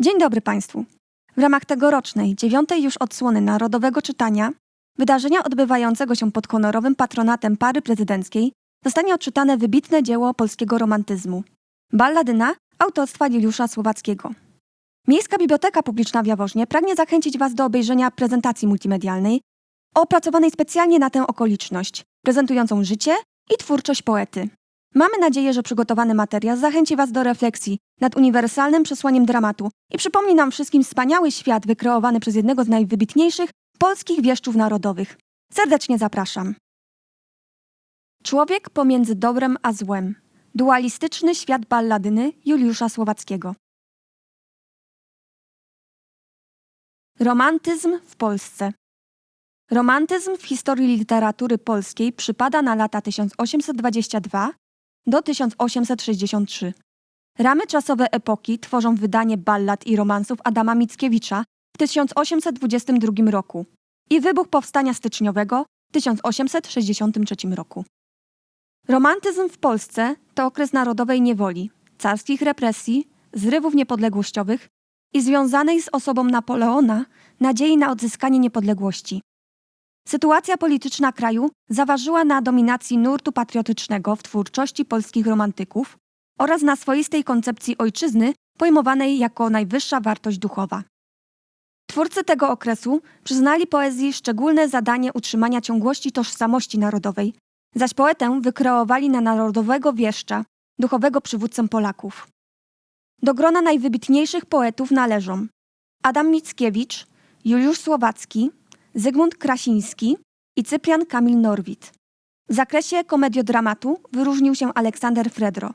Dzień dobry Państwu. W ramach tegorocznej, dziewiątej już odsłony Narodowego Czytania, wydarzenia odbywającego się pod honorowym patronatem pary prezydenckiej, zostanie odczytane wybitne dzieło polskiego romantyzmu. Balladyna autorstwa Juliusza Słowackiego. Miejska Biblioteka Publiczna w Jaworznie pragnie zachęcić Was do obejrzenia prezentacji multimedialnej opracowanej specjalnie na tę okoliczność, prezentującą życie i twórczość poety. Mamy nadzieję, że przygotowany materiał zachęci Was do refleksji nad uniwersalnym przesłaniem dramatu i przypomni nam wszystkim wspaniały świat wykreowany przez jednego z najwybitniejszych polskich wieszczów narodowych. Serdecznie zapraszam. Człowiek pomiędzy dobrem a złem. Dualistyczny świat balladyny Juliusza Słowackiego. Romantyzm w Polsce. Romantyzm w historii literatury polskiej przypada na lata 1822 do 1863. Ramy czasowe epoki tworzą wydanie ballad i romansów Adama Mickiewicza w 1822 roku i wybuch Powstania Styczniowego w 1863 roku. Romantyzm w Polsce to okres narodowej niewoli, carskich represji, zrywów niepodległościowych i związanej z osobą Napoleona nadziei na odzyskanie niepodległości. Sytuacja polityczna kraju zaważyła na dominacji nurtu patriotycznego w twórczości polskich romantyków oraz na swoistej koncepcji ojczyzny pojmowanej jako najwyższa wartość duchowa. Twórcy tego okresu przyznali poezji szczególne zadanie utrzymania ciągłości tożsamości narodowej, zaś poetę wykreowali na narodowego wieszcza, duchowego przywódcę Polaków. Do grona najwybitniejszych poetów należą Adam Mickiewicz, Juliusz Słowacki, Zygmunt Krasiński i Cyprian Kamil Norwid. W zakresie komediodramatu wyróżnił się Aleksander Fredro.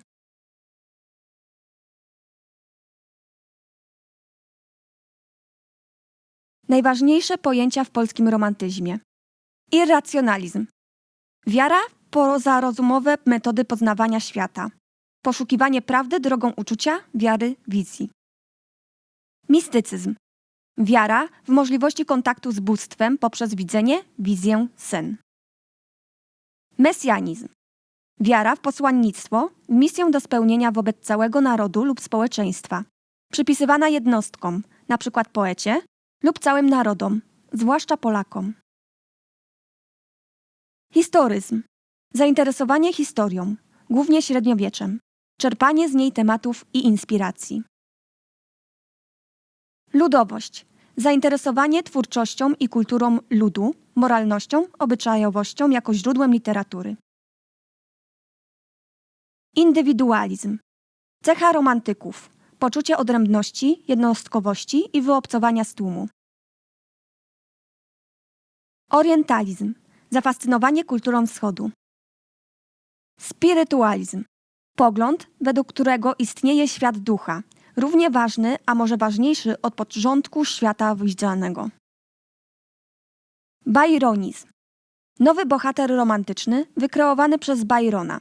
Najważniejsze pojęcia w polskim romantyzmie. Irracjonalizm. Wiara poza rozumowe metody poznawania świata. Poszukiwanie prawdy drogą uczucia, wiary, wizji. Mistycyzm. Wiara w możliwości kontaktu z bóstwem poprzez widzenie, wizję, sen. Mesjanizm. Wiara w posłannictwo, misję do spełnienia wobec całego narodu lub społeczeństwa, przypisywana jednostkom, np. poecie, lub całym narodom, zwłaszcza Polakom. Historyzm. Zainteresowanie historią, głównie średniowieczem, czerpanie z niej tematów i inspiracji. Ludowość. Zainteresowanie twórczością i kulturą ludu, moralnością, obyczajowością jako źródłem literatury. Indywidualizm. Cecha romantyków. Poczucie odrębności, jednostkowości i wyobcowania z tłumu. Orientalizm. Zafascynowanie kulturą wschodu. Spirytualizm. Pogląd, według którego istnieje świat ducha, równie ważny, a może ważniejszy od początku świata widzianego. Byronizm. Nowy bohater romantyczny wykreowany przez Byrona.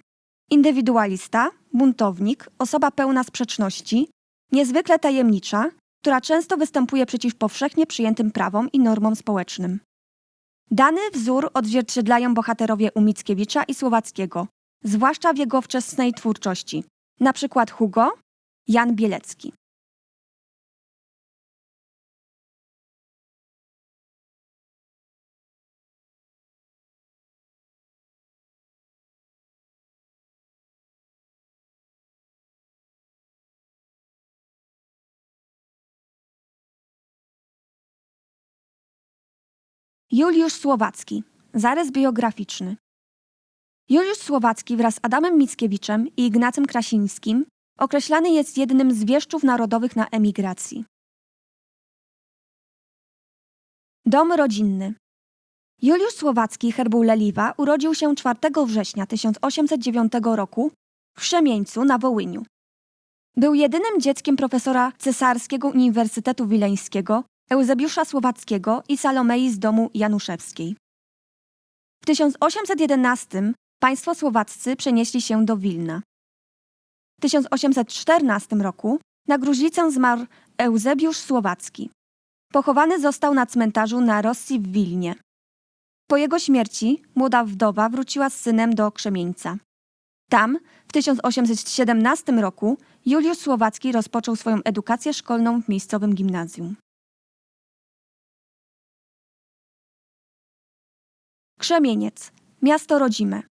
Indywidualista, buntownik, osoba pełna sprzeczności, niezwykle tajemnicza, która często występuje przeciw powszechnie przyjętym prawom i normom społecznym. Dany wzór odzwierciedlają bohaterowie u Mickiewicza i Słowackiego, zwłaszcza w jego wczesnej twórczości, na przykład Hugo, Jan Bielecki. Juliusz Słowacki. Zarys biograficzny. Juliusz Słowacki wraz z Adamem Mickiewiczem i Ignacym Krasińskim określany jest jednym z wieszczów narodowych na emigracji. Dom rodzinny. Juliusz Słowacki Herbuł Leliwa urodził się 4 września 1809 roku w Krzemieńcu na Wołyniu. Był jedynym dzieckiem profesora Cesarskiego Uniwersytetu Wileńskiego Eusebiusza Słowackiego i Salomei z domu Januszewskiej. W 1811 państwo słowaccy przenieśli się do Wilna. W 1814 roku na gruźlicę zmarł Eusebiusz Słowacki. Pochowany został na cmentarzu na Rosji w Wilnie. Po jego śmierci młoda wdowa wróciła z synem do Krzemieńca. Tam w 1817 roku Juliusz Słowacki rozpoczął swoją edukację szkolną w miejscowym gimnazjum. Krzemieniec, miasto rodzime.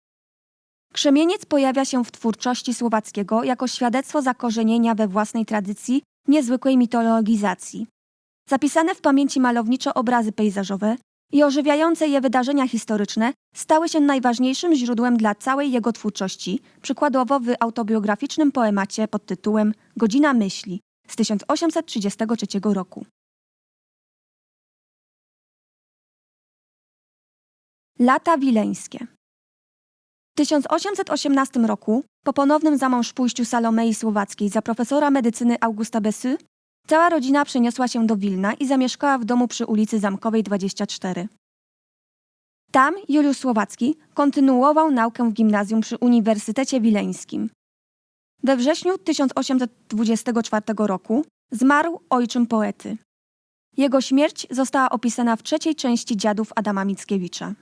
Krzemieniec pojawia się w twórczości Słowackiego jako świadectwo zakorzenienia we własnej tradycji niezwykłej mitologizacji. Zapisane w pamięci malownicze obrazy pejzażowe i ożywiające je wydarzenia historyczne stały się najważniejszym źródłem dla całej jego twórczości, przykładowo w autobiograficznym poemacie pod tytułem Godzina myśli z 1833 roku. Lata wileńskie W 1818 roku, po ponownym zamążpójściu Salomei Słowackiej za profesora medycyny Augusta Bessy, cała rodzina przeniosła się do Wilna i zamieszkała w domu przy ulicy Zamkowej 24. Tam Juliusz Słowacki kontynuował naukę w gimnazjum przy Uniwersytecie Wileńskim. We wrześniu 1824 roku zmarł ojczym poety. Jego śmierć została opisana w trzeciej części Dziadów Adama Mickiewicza.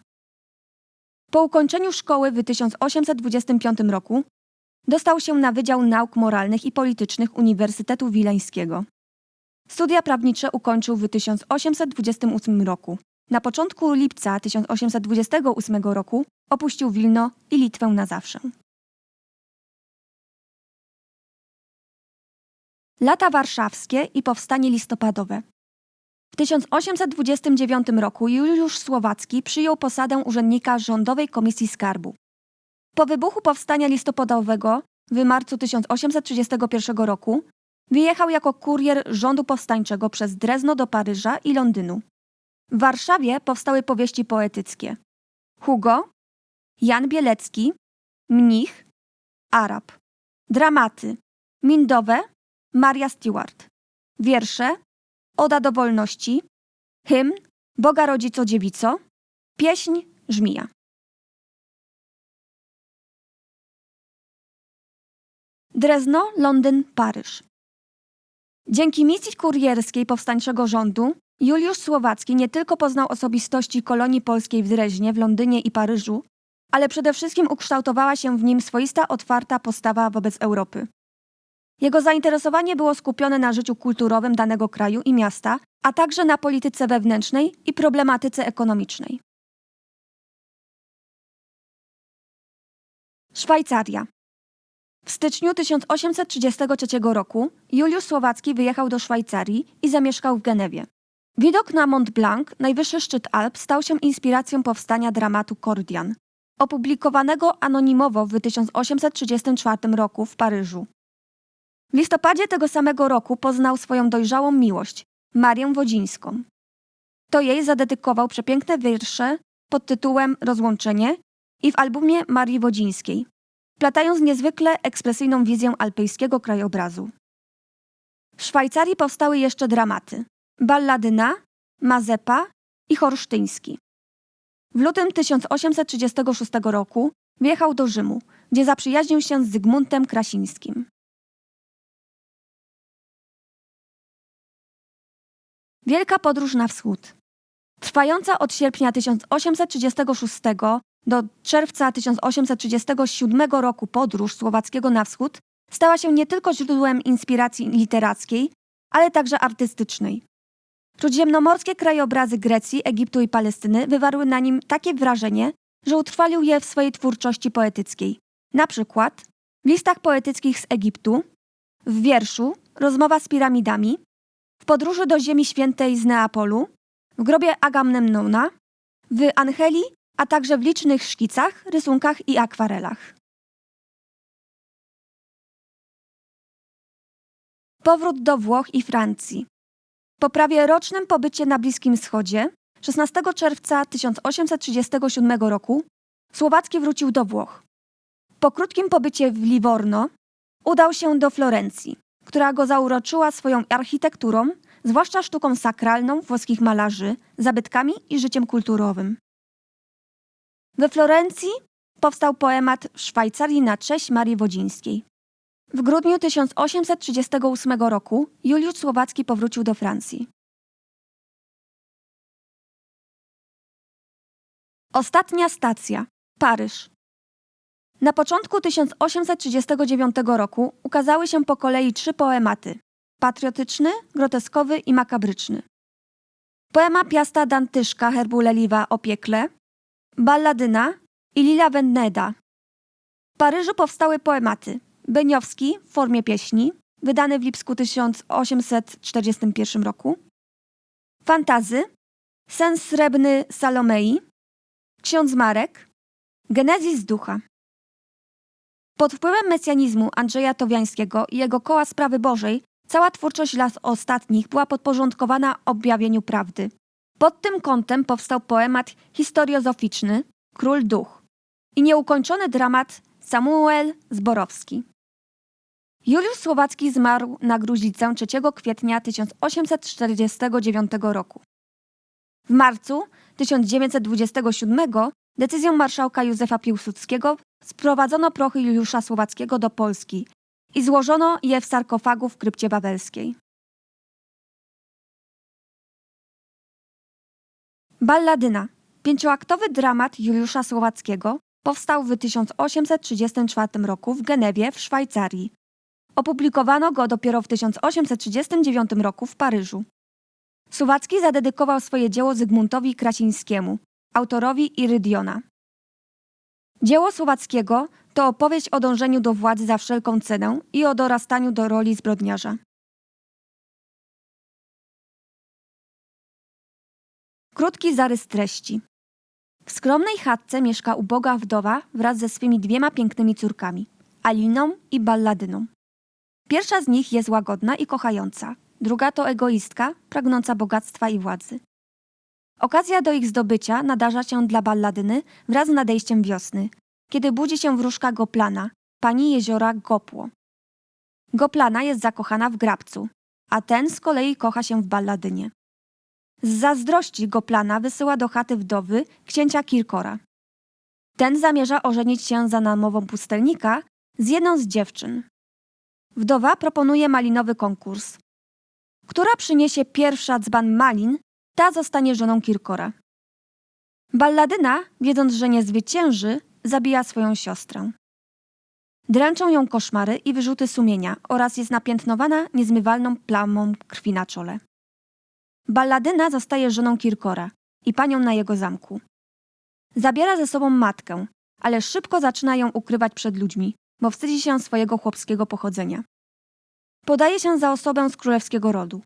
Po ukończeniu szkoły w 1825 roku dostał się na Wydział Nauk Moralnych i Politycznych Uniwersytetu Wileńskiego. Studia prawnicze ukończył w 1828 roku. Na początku lipca 1828 roku opuścił Wilno i Litwę na zawsze. Lata warszawskie i powstanie listopadowe. W 1829 roku Juliusz Słowacki przyjął posadę urzędnika Rządowej Komisji Skarbu. Po wybuchu powstania listopadowego w marcu 1831 roku wyjechał jako kurier rządu powstańczego przez Drezno do Paryża i Londynu. W Warszawie powstały powieści poetyckie. Hugo, Jan Bielecki, Mnich, Arab, dramaty. Mindowe, Maria Stewart, wiersze Oda do wolności, hymn Boga Rodzico Dziewico, pieśń Żmija. Drezno, Londyn, Paryż. Dzięki misji kurierskiej powstańczego rządu Juliusz Słowacki nie tylko poznał osobistości kolonii polskiej w Dreźnie, w Londynie i Paryżu, ale przede wszystkim ukształtowała się w nim swoista, otwarta postawa wobec Europy. Jego zainteresowanie było skupione na życiu kulturowym danego kraju i miasta, a także na polityce wewnętrznej i problematyce ekonomicznej. Szwajcaria. W styczniu 1833 roku Juliusz Słowacki wyjechał do Szwajcarii i zamieszkał w Genewie. Widok na Mont Blanc, najwyższy szczyt Alp, stał się inspiracją powstania dramatu Kordian, opublikowanego anonimowo w 1834 roku w Paryżu. W listopadzie tego samego roku poznał swoją dojrzałą miłość, Marię Wodzińską. To jej zadedykował przepiękne wiersze pod tytułem Rozłączenie i w albumie Marii Wodzińskiej, platając niezwykle ekspresyjną wizję alpejskiego krajobrazu. W Szwajcarii powstały jeszcze dramaty Balladyna, Mazepa i Horsztyński. W lutym 1836 roku wjechał do Rzymu, gdzie zaprzyjaźnił się z Zygmuntem Krasińskim. Wielka podróż na wschód. Trwająca od sierpnia 1836 do czerwca 1837 roku podróż Słowackiego na wschód stała się nie tylko źródłem inspiracji literackiej, ale także artystycznej. Śródziemnomorskie krajobrazy Grecji, Egiptu i Palestyny wywarły na nim takie wrażenie, że utrwalił je w swojej twórczości poetyckiej. Na przykład w listach poetyckich z Egiptu, w wierszu Rozmowa z piramidami, w podróży do Ziemi Świętej z Neapolu, w grobie Agamemnona, w Angeli, a także w licznych szkicach, rysunkach i akwarelach. Powrót do Włoch i Francji. Po prawie rocznym pobycie na Bliskim Wschodzie, 16 czerwca 1837 roku, Słowacki wrócił do Włoch. Po krótkim pobycie w Livorno udał się do Florencji, która go zauroczyła swoją architekturą, zwłaszcza sztuką sakralną włoskich malarzy, zabytkami i życiem kulturowym. We Florencji powstał poemat w Szwajcarii na cześć Marii Wodzińskiej. W grudniu 1838 roku Juliusz Słowacki powrócił do Francji. Ostatnia stacja Paryż. Na początku 1839 roku ukazały się po kolei trzy poematy: patriotyczny, groteskowy i makabryczny. Poema Piasta Dantyszka herbu Leliwa o piekle, Balladyna i Lila Veneda. W Paryżu powstały poematy Beniowski w formie pieśni, wydany w Lipsku 1841 roku, Fantazy, Sen srebrny Salomei, Ksiądz Marek, Genezis ducha. Pod wpływem mesjanizmu Andrzeja Towiańskiego i jego koła sprawy Bożej cała twórczość lat ostatnich była podporządkowana objawieniu prawdy. Pod tym kątem powstał poemat historiozoficzny Król Duch i nieukończony dramat Samuel Zborowski. Juliusz Słowacki zmarł na gruźlicę 3 kwietnia 1849 roku. W marcu 1927 decyzją marszałka Józefa Piłsudskiego sprowadzono prochy Juliusza Słowackiego do Polski i złożono je w sarkofagu w krypcie wawelskiej. Balladyna. Pięcioaktowy dramat Juliusza Słowackiego powstał w 1834 roku w Genewie w Szwajcarii. Opublikowano go dopiero w 1839 roku w Paryżu. Słowacki zadedykował swoje dzieło Zygmuntowi Krasińskiemu, autorowi Irydiona. Dzieło Słowackiego to opowieść o dążeniu do władzy za wszelką cenę i o dorastaniu do roli zbrodniarza. Krótki zarys treści. W skromnej chatce mieszka uboga wdowa wraz ze swymi dwiema pięknymi córkami, Aliną i Balladyną. Pierwsza z nich jest łagodna i kochająca, druga to egoistka, pragnąca bogactwa i władzy. Okazja do ich zdobycia nadarza się dla Balladyny wraz z nadejściem wiosny, kiedy budzi się wróżka Goplana, pani jeziora Gopło. Goplana jest zakochana w grabcu, a ten z kolei kocha się w Balladynie. Z zazdrości Goplana wysyła do chaty wdowy księcia Kirkora. Ten zamierza ożenić się za namową pustelnika z jedną z dziewczyn. Wdowa proponuje malinowy konkurs. Która przyniesie pierwsza dzban malin, ta zostanie żoną Kirkora. Balladyna, wiedząc, że nie zwycięży, zabija swoją siostrę. Dręczą ją koszmary i wyrzuty sumienia oraz jest napiętnowana niezmywalną plamą krwi na czole. Balladyna zostaje żoną Kirkora i panią na jego zamku. Zabiera ze sobą matkę, ale szybko zaczyna ją ukrywać przed ludźmi, bo wstydzi się swojego chłopskiego pochodzenia. Podaje się za osobę z królewskiego rodu.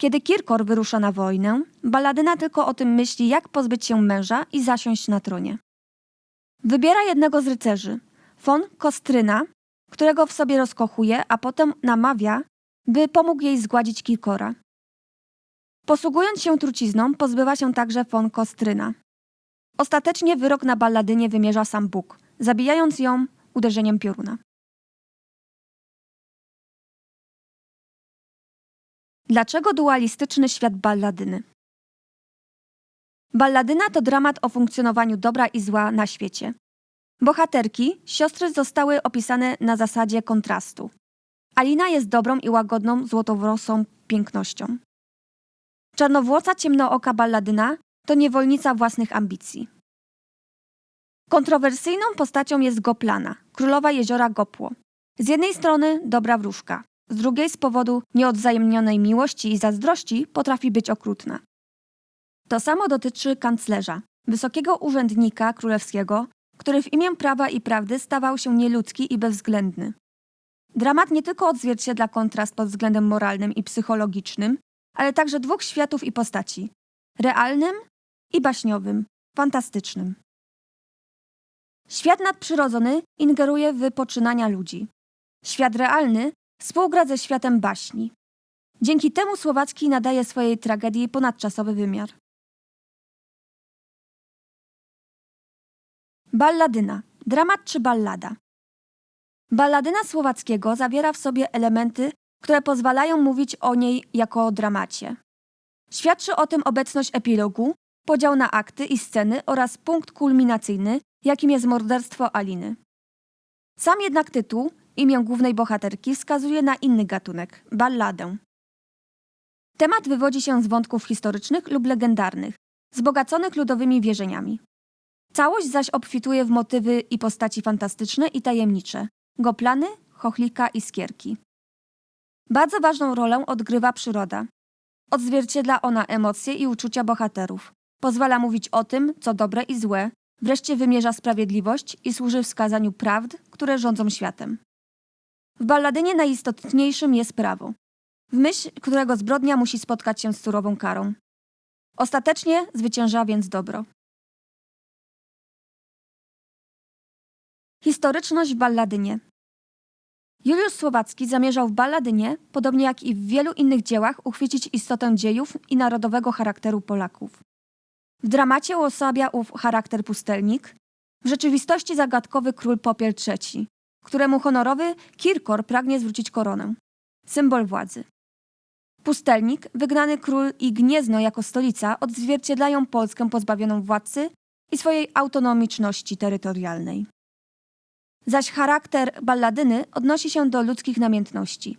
Kiedy Kirkor wyrusza na wojnę, Balladyna tylko o tym myśli, jak pozbyć się męża i zasiąść na tronie. Wybiera jednego z rycerzy, von Kostryna, którego w sobie rozkochuje, a potem namawia, by pomógł jej zgładzić Kirkora. Posługując się trucizną, pozbywa się także von Kostryna. Ostatecznie wyrok na Balladynie wymierza sam Bóg, zabijając ją uderzeniem pioruna. Dlaczego dualistyczny świat balladyny? Balladyna to dramat o funkcjonowaniu dobra i zła na świecie. Bohaterki, siostry zostały opisane na zasadzie kontrastu. Alina jest dobrą i łagodną, złotowłosą pięknością. Czarnowłosa ciemnooka balladyna to niewolnica własnych ambicji. Kontrowersyjną postacią jest Goplana, królowa jeziora Gopło. Z jednej strony dobra wróżka, z drugiej z powodu nieodzajemnionej miłości i zazdrości potrafi być okrutna. To samo dotyczy kanclerza, wysokiego urzędnika królewskiego, który w imię prawa i prawdy stawał się nieludzki i bezwzględny. Dramat nie tylko odzwierciedla kontrast pod względem moralnym i psychologicznym, ale także dwóch światów i postaci realnym i baśniowym, fantastycznym. Świat nadprzyrodzony ingeruje w poczynania ludzi. Świat realny współgra ze światem baśni. Dzięki temu Słowacki nadaje swojej tragedii ponadczasowy wymiar. Balladyna. Dramat czy ballada? Balladyna Słowackiego zawiera w sobie elementy, które pozwalają mówić o niej jako o dramacie. Świadczy o tym obecność epilogu, podział na akty i sceny oraz punkt kulminacyjny, jakim jest morderstwo Aliny. Sam jednak tytuł, imię głównej bohaterki, wskazuje na inny gatunek balladę. Temat wywodzi się z wątków historycznych lub legendarnych, wzbogaconych ludowymi wierzeniami. Całość zaś obfituje w motywy i postaci fantastyczne i tajemnicze. Goplany, chochlika i skierki. Bardzo ważną rolę odgrywa przyroda. Odzwierciedla ona emocje i uczucia bohaterów. Pozwala mówić o tym, co dobre i złe, wreszcie wymierza sprawiedliwość i służy wskazaniu prawd, które rządzą światem. W balladynie najistotniejszym jest prawo, w myśl którego zbrodnia musi spotkać się z surową karą. Ostatecznie zwycięża więc dobro. Historyczność w balladynie Juliusz Słowacki zamierzał w balladynie, podobnie jak i w wielu innych dziełach, uchwycić istotę dziejów i narodowego charakteru Polaków. W dramacie uosabia ów charakter pustelnik, w rzeczywistości zagadkowy król Popiel III, któremu honorowy Kirkor pragnie zwrócić koronę. Symbol władzy. Pustelnik, wygnany król i Gniezno jako stolica odzwierciedlają Polskę pozbawioną władcy i swojej autonomiczności terytorialnej. Zaś charakter balladyny odnosi się do ludzkich namiętności.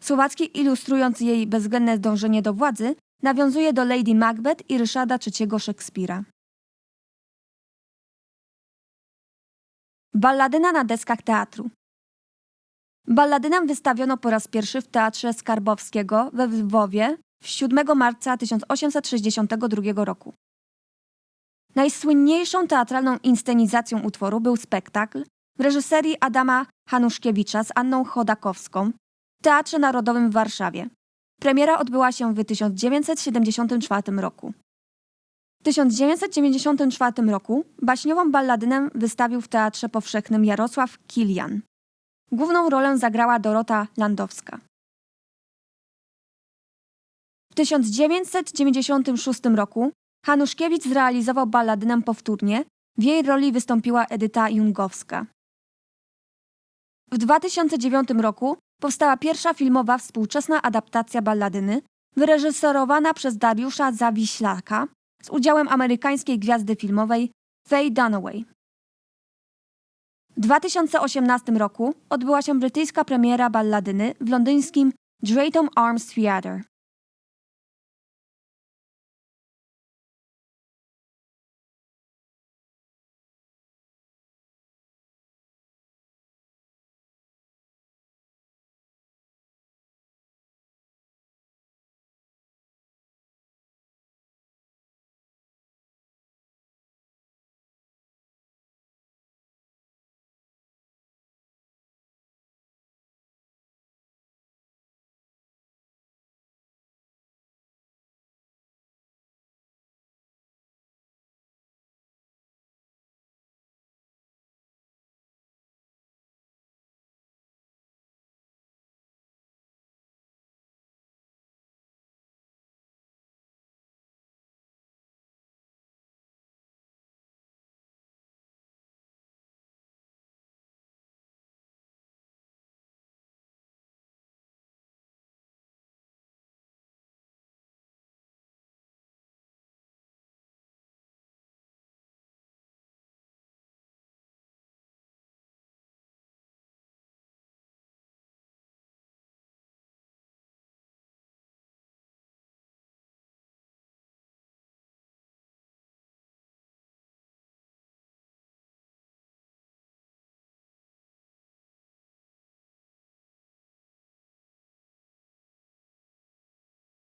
Słowacki, ilustrując jej bezwzględne dążenie do władzy, nawiązuje do Lady Macbeth i Ryszarda III Szekspira. Balladyna na deskach teatru Balladynę wystawiono po raz pierwszy w Teatrze Skarbowskiego we Lwowie w 7 marca 1862 roku. Najsłynniejszą teatralną inscenizacją utworu był spektakl w reżyserii Adama Hanuszkiewicza z Anną Chodakowską w Teatrze Narodowym w Warszawie. Premiera odbyła się w 1974 roku. W 1994 roku baśniową balladynę wystawił w Teatrze Powszechnym Jarosław Kilian. Główną rolę zagrała Dorota Landowska. W 1996 roku Hanuszkiewicz zrealizował balladynę powtórnie. W jej roli wystąpiła Edyta Jungowska. W 2009 roku powstała pierwsza filmowa współczesna adaptacja balladyny, wyreżyserowana przez Dariusza Zawiślaka z udziałem amerykańskiej gwiazdy filmowej Faye Dunaway. W 2018 roku odbyła się brytyjska premiera balladyny w londyńskim Drayton Arms Theatre.